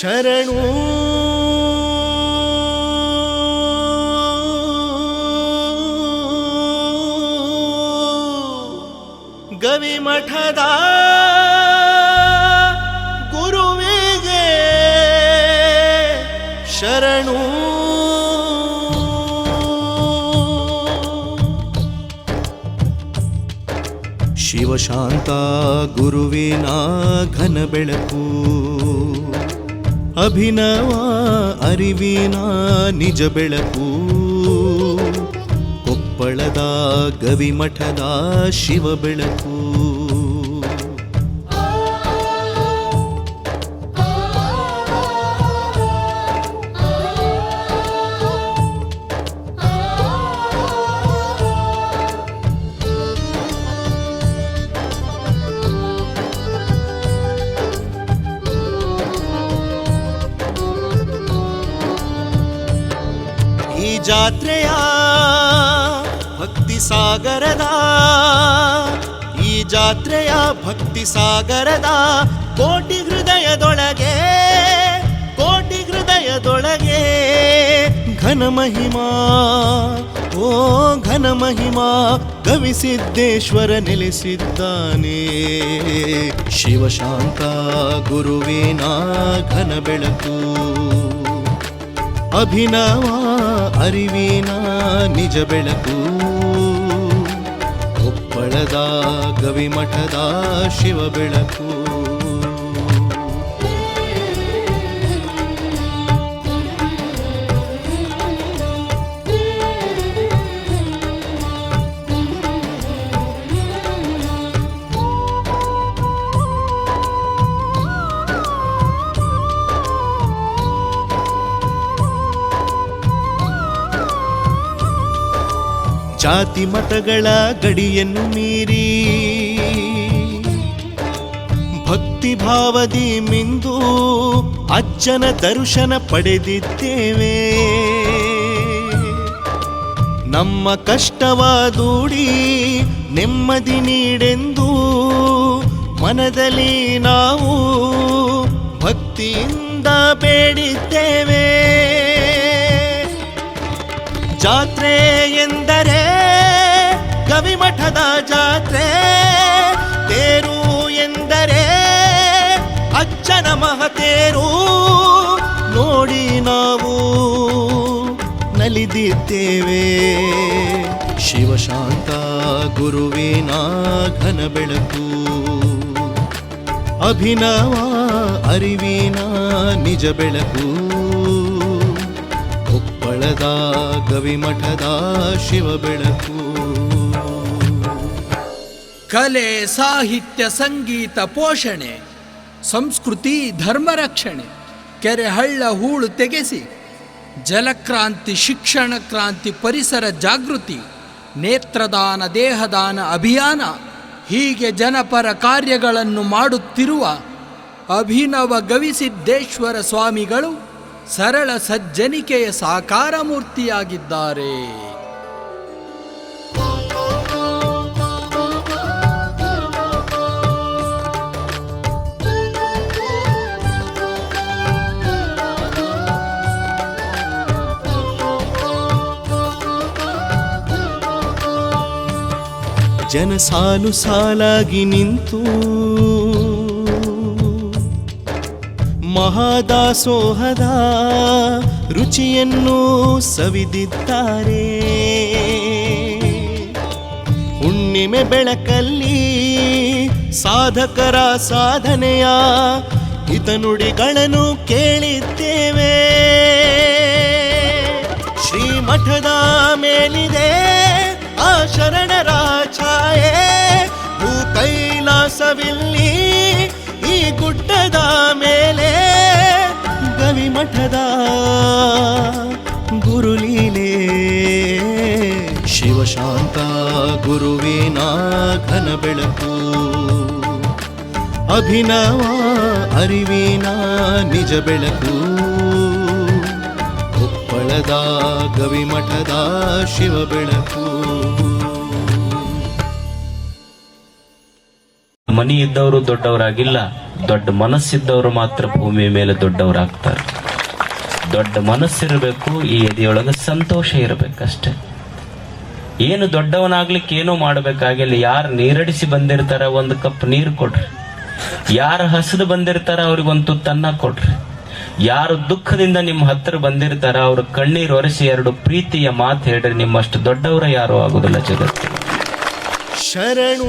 ಶರಣು. ಗವಿಮಠದ ಗುರುವಿಗೆ ಶರಣು. ಶಿವಶಾಂತ ಗುರುವಿನ ಘನ ಬೆಳಕು. ಅಭಿನವ ಅರಿವಿನ ನಿಜ ಬೆಳಕು. ಕೊಪ್ಪಳದ ಗವಿಮಠದ ಶಿವ ಬೆಳಕು. ಈ ಜಾತ್ರೆಯ ಭಕ್ತಿ ಸಾಗರದ, ಈ ಜಾತ್ರೆಯ ಭಕ್ತಿ ಸಾಗರದ ಕೋಟಿ ಹೃದಯದೊಳಗೆ ಕೋಟಿ ಹೃದಯದೊಳಗೆ ಘನ ಮಹಿಮಾ, ಓ ಘನ ಮಹಿಮಾ ಕವಿಸಿದ್ದೇಶ್ವರ ನೆಲೆಸಿದ್ದಾನೆ. ಶಿವಶಾಂತ ಗುರುವಿನ ಘನ ಬೆಳಕು. ಅಭಿನವ ಅರಿವಿನ ನಿಜ ಬೆಳಕು. ಕೊಪ್ಪಳದ ಗವಿಮಠದ ಶಿವ ಬೆಳಕು. ಜಾತಿ ಮತಗಳ ಗಡಿಯನ್ನು ಮೀರಿ ಭಕ್ತಿ ಭಾವದಿ ಮಿಂದು ಅಜ್ಜನ ದರ್ಶನ ಪಡೆದಿದ್ದೇವೆ. ನಮ್ಮ ಕಷ್ಟವಾದೂಡಿ ನೆಮ್ಮದಿ ನೀಡೆಂದು ಮನದಲ್ಲಿ ನಾವು ಭಕ್ತಿಯಿಂದ ಬೇಡಿದ್ದೇವೆ. ಜಾತ್ರೆ ಎಂದರೆ ಗವಿಮಠದ ಜಾತ್ರೆ. ತೇರು ಎಂದರೆ ಅಚ್ಚನ ಮಹತೇರು ನೋಡಿ ನಾವು ನಲಿದಿದ್ದೇವೆ. ಶಿವಶಾಂತ ಗುರುವಿನ ಘನ ಬೆಳಕು. ಅಭಿನವ ಅರಿವಿನ ನಿಜ ಬೆಳಕು. ಕೊಪ್ಪಳದ ಗವಿಮಠದ ಶಿವ ಬೆಳಕು. ಕಲೆ, ಸಾಹಿತ್ಯ, ಸಂಗೀತ ಪೋಷಣೆ, ಸಂಸ್ಕೃತಿ, ಧರ್ಮ ರಕ್ಷಣೆ, ಕೆರೆ, ಹಳ್ಳ, ಹೂಳು ತೆಗೆಸಿ, ಜಲಕ್ರಾಂತಿ, ಶಿಕ್ಷಣ ಕ್ರಾಂತಿ, ಪರಿಸರ ಜಾಗೃತಿ, ನೇತ್ರದಾನ, ದೇಹದಾನ, ಅಭಿಯಾನ, ಹೀಗೆ ಜನಪರ ಕಾರ್ಯಗಳನ್ನು ಮಾಡುತ್ತಿರುವ ಅಭಿನವ ಗವಿಸಿದ್ದೇಶ್ವರ ಸ್ವಾಮಿಗಳು ಸರಳ ಸಜ್ಜನಿಕೆಯ ಸಾಕಾರ ಮೂರ್ತಿಯಾಗಿದ್ದಾರೆ. ಜನ ಸಾಲು ಸಾಲಾಗಿ ನಿಂತು. ಮಹಾದಾಸೋಹದ ರುಚಿಯನ್ನು ಸವಿದಿದ್ದಾರೆ. ಹುಣ್ಣಿಮೆ ಬೆಳಕಲ್ಲಿ ಸಾಧಕರ ಸಾಧನೆಯ ಹಿತನುಡಿಗಳನ್ನು ಕೇಳಿದ್ದೇವೆ. ಶ್ರೀಮಠದ ಮೇಲಿದೆ ಕೈಲಾಸವಿಲ್ಲಿ ಈ ಗುಡ್ಡದ ಮೇಲೆ ಗವಿಮಠದ ಗುರುಲೀಲೆ ಶಿವಶಾಂತ ಗುರುವಿನ ಘನ ಬೆಳಕು. ಅಭಿನವ ಅರಿವಿನ ನಿಜ ಬೆಳಕು. ಕೊಪ್ಪಳದ ಗವಿಮಠದ ಶಿವ ಬೆಳಕು. ಮನಿ ಇದ್ದವರು ದೊಡ್ಡವರಾಗಿಲ್ಲ, ದೊಡ್ಡ ಮನಸ್ಸಿದ್ದವರು ಮಾತ್ರ ಭೂಮಿ ಮೇಲೆ ದೊಡ್ಡವರಾಗ್ತಾರೆ. ದೊಡ್ಡ ಮನಸ್ಸಿರಬೇಕು, ಈ ಎದೆಯೊಳಗೆ ಸಂತೋಷ ಇರಬೇಕಷ್ಟೆ. ಏನು ದೊಡ್ಡವನಾಗ್ಲಿಕ್ಕೆ ಏನೂ ಮಾಡಬೇಕಾಗಿಲ್ಲ, ಯಾರು ನೀರಡಿಸಿ ಬಂದಿರ್ತಾರ ಒಂದು ಕಪ್ ನೀರು ಕೊಡ್ರಿ. ಯಾರು ಹಸಿದು ಬಂದಿರ್ತಾರ ಅವ್ರಿಗೊಂದು ತುತ್ತನ್ನ ಕೊಡ್ರಿ. ಯಾರು ದುಃಖದಿಂದ ನಿಮ್ಮ ಹತ್ತಿರ ಬಂದಿರ್ತಾರ ಅವ್ರ ಕಣ್ಣೀರು ಒರೆಸಿ ಎರಡು ಪ್ರೀತಿಯ ಮಾತು ಹೇಳ್ರಿ, ನಿಮ್ಮಷ್ಟು ದೊಡ್ಡವರ ಯಾರು ಆಗುದಿಲ್ಲ ಜಗತ್ತು ಶರಣು